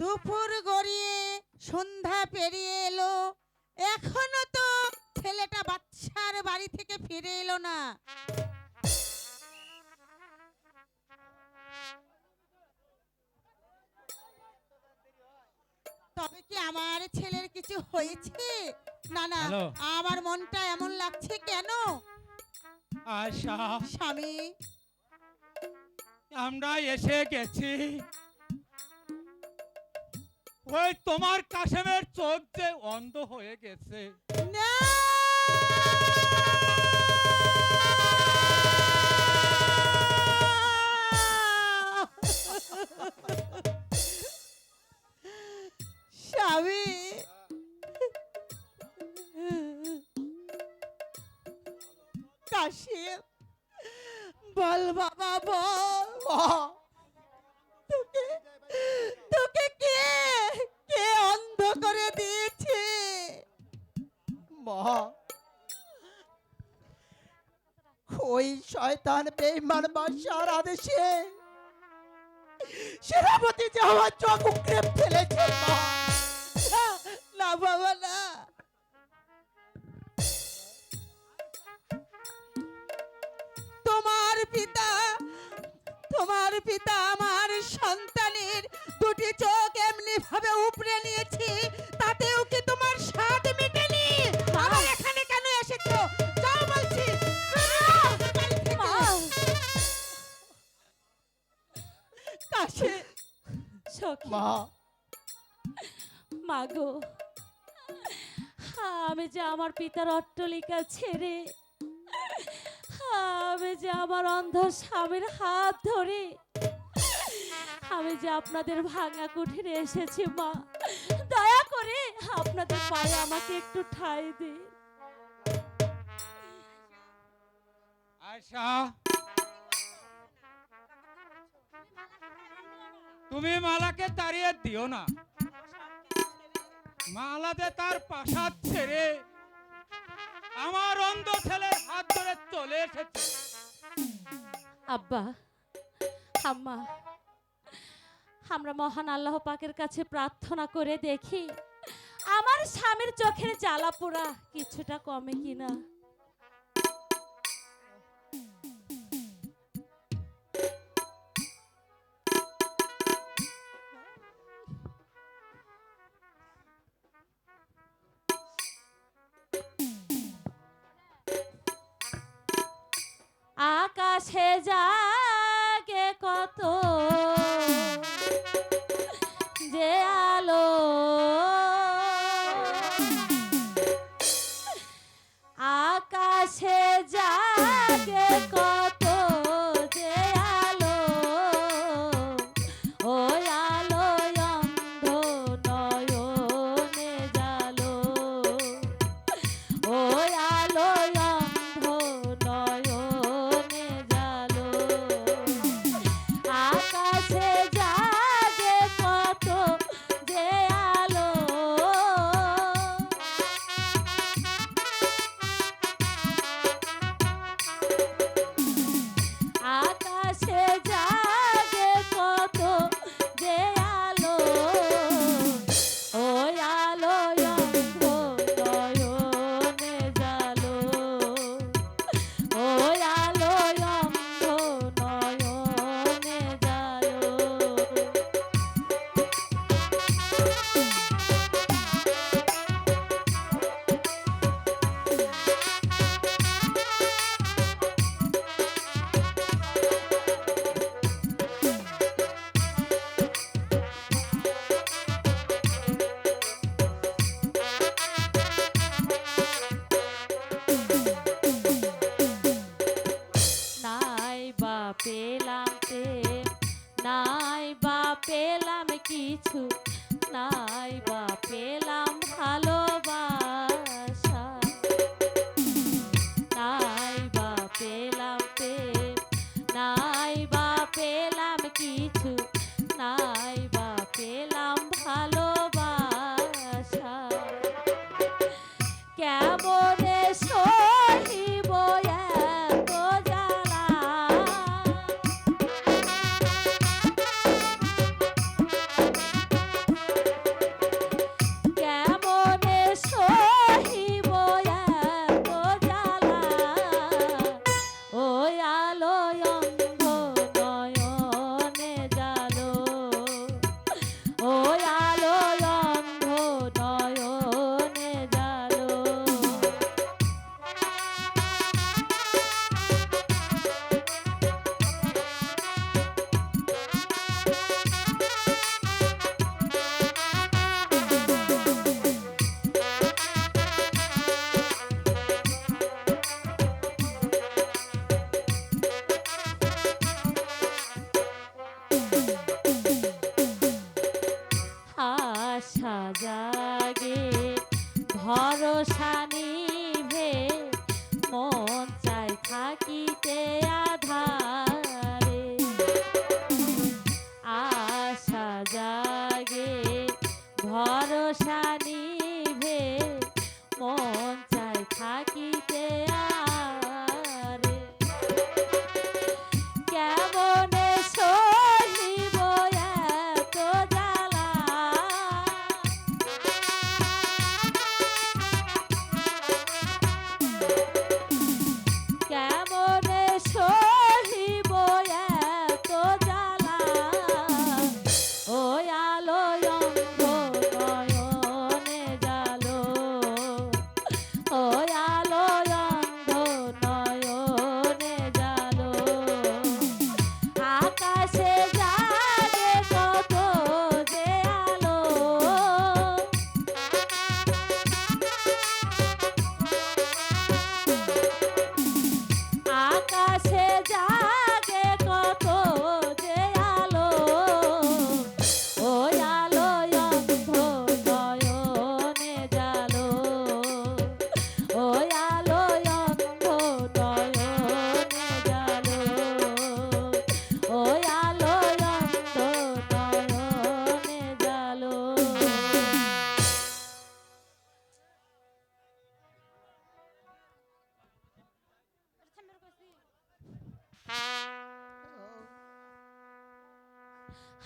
দুপুর গড়িয়ে সন্ধ্যা পেরিয়ে এলো। এখনও তো ছেলেটা বাচ্চার বাড়ি থেকে ফিরে এলো না। তবে কি আমার ছেলের কিছু হয়েছে? না না আমার মনটা এমন লাগছে কেন? আশা। স্বামী। আমরা এসে গেছি। ওই তোমার কাশেমের চোখ যে অন্ধ হয়ে গেছে। স্বামী! কাশিম বল বাবা বল। ওই শয়তান আদেশে সেনাপতি ফেলেছে না, বাবা না। তোমার পিতা তোমার পিতা আমার সন্তানের দুটি চোখ এমনি ভাবে উপড়ে নিয়েছি তাতেও কি তোমার স্বাদ মেটেনি আবার এখানে কেন এসেছ? যাও বলছি। কাশে। সখী। মা। মাগো আমি যে আমার পিতার অট্টলিকা ছেড়ে আমি যে আমার অন্ধ স্বামীর হাত ধরে আমি যে আপনাদের ভাঙা কুঠিরে এসেছি মা। করে আপনাদের পায়ে আমাকে একটু ঠাই দিন। আশা তুমি মালাকে তাড়িয়ে দিও না। মালাতে তার পাশাদ ছেড়ে আমার অন্ধ ছেলের হাত ধরে চলে এসেছে। আব্বা আম্মা আমরা মহান আল্লাহ পাকের কাছে প্রার্থনা করে দেখি। আমার স্বামীর চোখের জ্বালা পোড়া কিছুটা কমে কিনা? আকাশে জাগে পেলাম প্রেম নাই বা পেলাম কিছু নাই বা পেলাম ভালোবাসা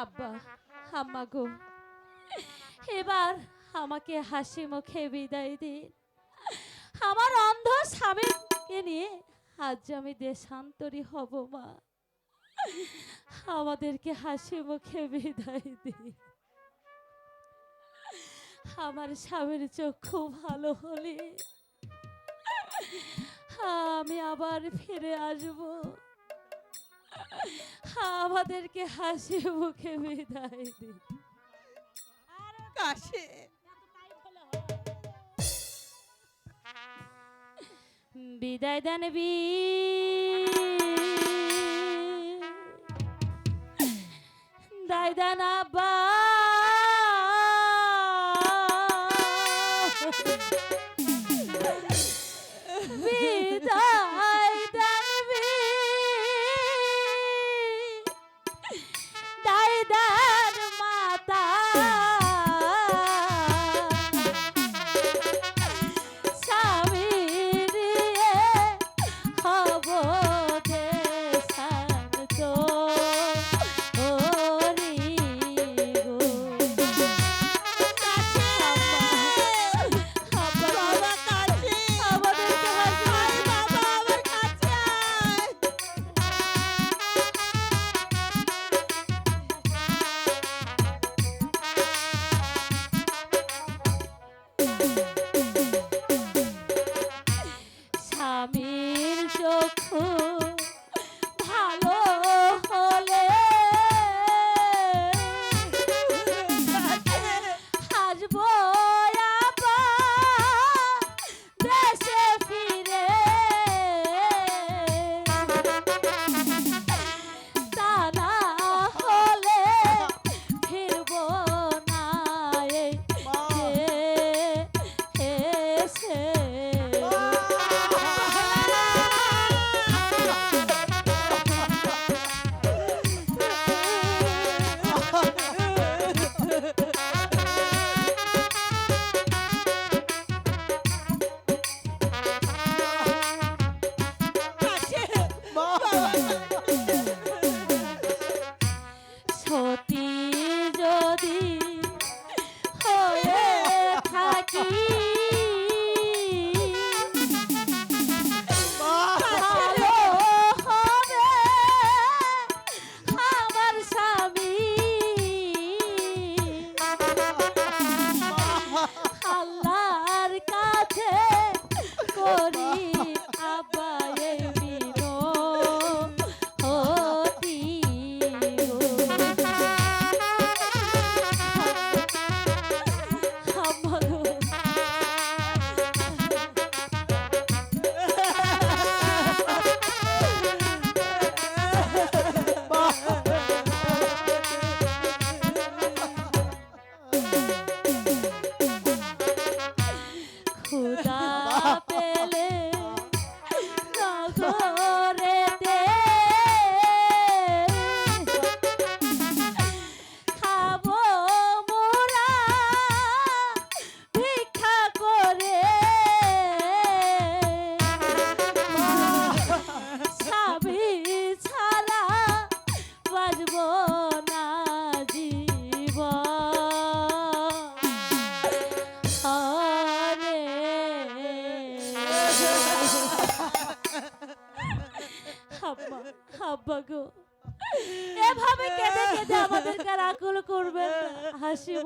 আব্বা আম্মা গো। এবার আমাকে হাসি মুখে বিদায় দিন। আমার অন্ধ স্বামীকে নিয়ে আজ আমি দেশান্তরী হব, মা। আমাদেরকে হাসি মুখে বিদায় দি আমার স্বামীর চক্ষু ভালো হলে আমি আবার ফিরে আসব। আমাদেরকে হাসি মুখে বিদায় দিন। বিদায় দেন বি দায় দেন আবার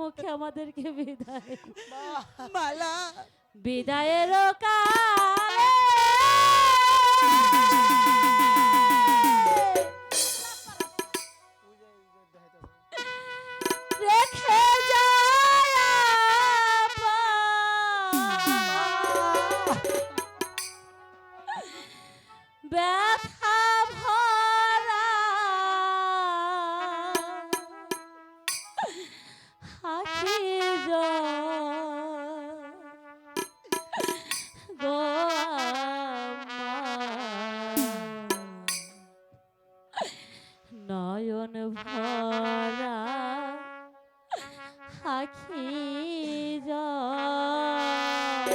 মুখে আমাদেরকে বিদায় মালা। বিদায়ের কাল।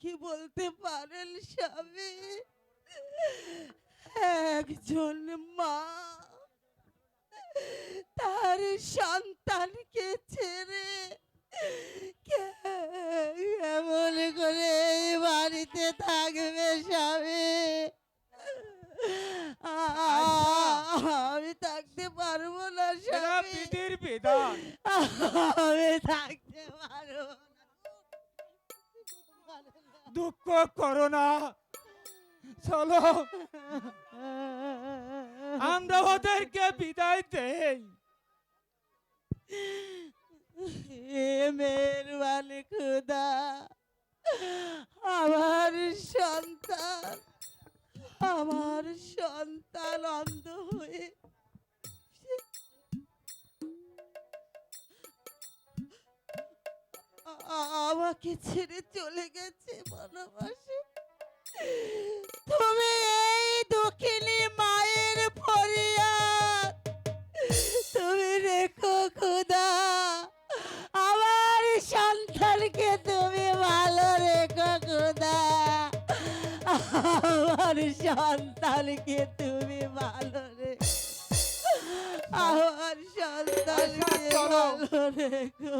কি বলতে পারেন স্বামী? একজন মা তার সন্তানকে ছেড়ে কেমন করে বাড়িতে থাকবে স্বামী? আমি থাকতে পারব না স্বামী। আমি থাকতে দুঃখ করো না। চলো। আমরা ওদেরকে বিদায় দেই। মেহরবানি খুদা, আমার সন্তান আমার সন্তান অন্ধ হয়ে আমাকে ছেড়ে চলে গেছে বনবাসে। তুমি এই দক্ষিণী মায়ের ফরিয়াদ। তুমি রেখো খুদা আমার সন্তানকে তুমি ভালো রেখো খুদা আমার সন্তানকে তুমি ভালো রেখো আমার সন্তানকে। ভালো রেখো।